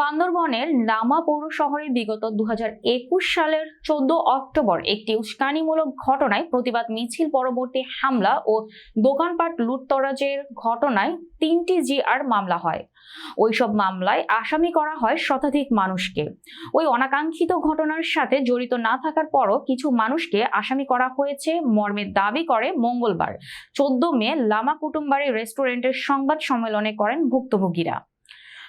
বান্দরবনের লামা পৌর শহরে বিগত দু হাজার একুশ সালের চোদ্দ অক্টোবর একটি উস্কানিমূলক ঘটনায় প্রতিবাদ মিছিল পরবর্তী হামলা ও দোকানপাট লুটতরাজের ঘটনায় তিনটি জিআর মামলা হয়। ওইসব মামলায় আসামি করা হয় শতাধিক মানুষকে। ওই অনাকাঙ্ক্ষিত ঘটনার সাথে জড়িত না থাকার পরও কিছু মানুষকে আসামি করা হয়েছে। মর্মে দাবি করে মঙ্গলবার। চোদ্দ মে লামা কুটুম্বাড়ি রেস্টুরেন্টের সংবাদ সম্মেলনে করেন ভুক্তভোগীরা।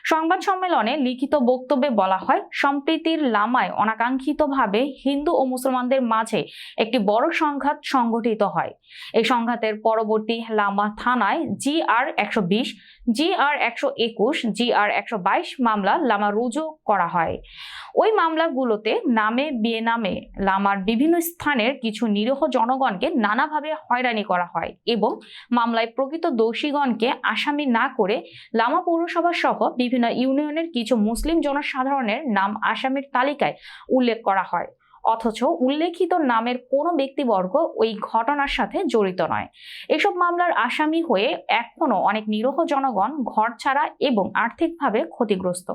সংবাদ সম্মেলনে লিখিত বক্তব্যে বলা হয়, সম্প্রীতির লামায় অনাকাঙ্ক্ষিতভাবে হিন্দু ও মুসলমানদের মাঝে একটি বড় সংঘাত সংঘটিত হয়। এই সংঘাতের পরবর্তী লামা থানায় জি আর একশো বিশ জি আর একশো একুশ জি আর একশো বাইশ মামলা লামা রুজু করা হয়। ওই মামলাগুলোতে নামে বিয়ে নামে লামার বিভিন্ন স্থানের কিছু নিরীহ জনগণকে নানাভাবে হয়রানি করা হয় এবং মামলায় প্রকৃত দোষীগণকে আসামি না করে লামা পৌরসভা সহ বিভিন্ন ইউনিয়নের কিছু মুসলিম জনসাধারণের নাম আসামির তালিকায় উল্লেখ করা হয়। অথচ উল্লেখিত নামের কোনো ব্যক্তিবর্গ ওই ঘটনার সাথে জড়িত নয়। এসব মামলার আসামি হয়ে এখনও অনেক নিরহ জনগণ ঘর ছাড়া এবং আর্থিকভাবে ক্ষতিগ্রস্ত।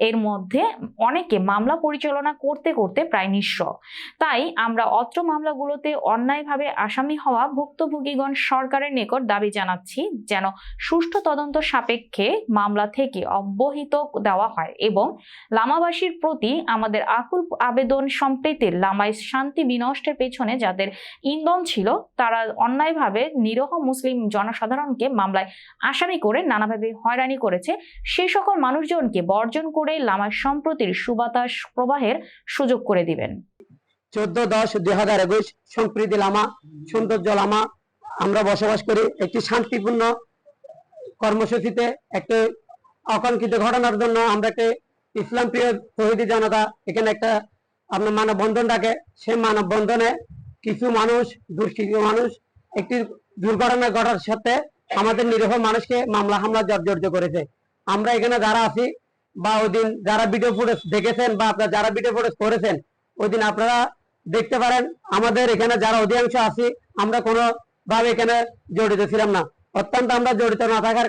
এর মধ্যে অনেকে মামলা পরিচালনা করতে করতে প্রায় নিঃস্ব। তাই আমরা অত্র মামলাগুলোতে অন্যায়ভাবে আসামি হওয়া ভুক্তভোগীগণ সরকারের নিকট দাবি জানাচ্ছি যেন সুষ্ঠু তদন্ত সাপেক্ষে মামলা থেকে অব্যাহত দেওয়া হয় এবং লামাবাসীর প্রতি আমাদের আকুল আবেদন সম্প্রীতির লামায় শান্তি বিনষ্টের পেছনে যাদের ইন্ধন ছিল, তারা অন্যায়ভাবে নিরহ মুসলিম জনসাধারণকে মামলায় আসামি করে নানাভাবে হয়রানি করেছে। সে সকল মানুষজনকে বর্জন করে লামায় সম্প্রতির সুবাতাস প্রবাহের সুযোগ করে দিবেন। চোদ্দ দশ দুই হাজার একুশ সম্প্রীতি লামা, সৌন্দর্য লামা, আমরা বসবাস করি একটি শান্তিপূর্ণ কর্মসূচিতে, একটি অকাঙ্ক্ষিত ঘটনার জন্য আমরা একটি ইসলাম প্রিয় তহিদি জনতা, এখানে একটা আপনার মানববন্ধন ডাকে সেই মানববন্ধনে কিছু মানুষ, দুষ্কৃত মানুষ একটি দুর্ঘটনা ঘটার সাথে আমাদের নিরীহ মানুষকে মামলা হামলা জর্জরিত করেছে। আমরা এখানে যারা আছি বা ওই দিন যারা ভিডিও ফুটেজ দেখেছেন বা আপনারা যারা ভিডিও ফুটেজ করেছেন ওই দিন আপনারা দেখতে পারেন আমাদের এখানে যারা অধিকাংশ আছি, আমরা কোনো ভাবে এখানে জড়িত ছিলাম না। অত্যন্ত আমরা জড়িত না থাকার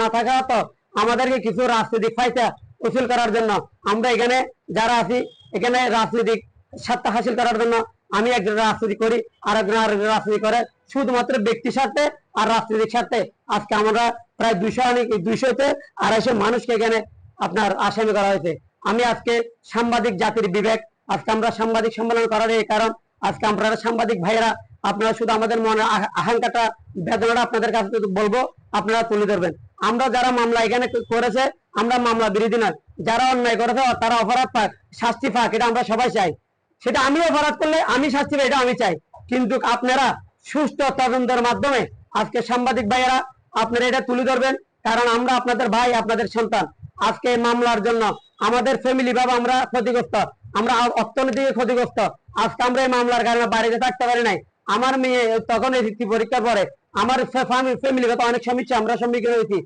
না থাকা তো আমাদেরকে কিছু রাজনৈতিক ফায়সা উসুল করার জন্য আমরা এখানে যারা আছি এখানে রাজনৈতিক স্বার্থ হাসিল করার জন্য আমি একজন রাজনীতি করি আর একজন আর একজন রাজনীতি করে। শুধুমাত্র ব্যক্তি স্বার্থে আর রাজনৈতিক স্বার্থে। আজকে আমরা প্রায় দুইশো দুইশোতে আড়াইশো মানুষকে এখানে আপনার আসামি করা হয়েছে। আমি আজকে সাংবাদিক জাতির বিবেক, আজকে আমরা সাংবাদিক সম্মেলন করার এই কারণ, আজকে আমরা সাংবাদিক ভাইয়েরা, আপনারা শুধু আমাদের মনে আকাঙ্ক্ষাটা, বেদনাটা আপনাদের কাছে বলব, আপনারা তুলে ধরবেন। আমরা যারা মামলা এখানে করেছে আমরা মামলা বিরোধী নয় যারা অন্যায় করেছে, তারা অপরাধ পাক, শাস্তি পাক, এটা আমরা সবাই চাই। সেটা আমি অপরাধ করলে আমি শাস্তি পাই, এটা আমি চাই। কিন্তু আপনারা সুস্থ তদন্তের মাধ্যমে, আজকে সাংবাদিক ভাইয়েরা, আপনারা এটা তুলে ধরবেন, কারণ আমরা আপনাদের ভাই, আপনাদের সন্তান। আজকে মামলার জন্য আমাদের ফ্যামিলি ভাবে আমরা ক্ষতিগ্রস্ত, আমরা অর্থনৈতিক ক্ষতিগ্রস্ত। আজকে আমরা এই মামলার কারণে বাড়িতে থাকতে পারি নাই। আমার মেয়ে তখন এসএসসি পরীক্ষার পরে, আমার ফ্যামিলি গত অনেক সমস্যা আমরা সম্মুখীন হয়েছি।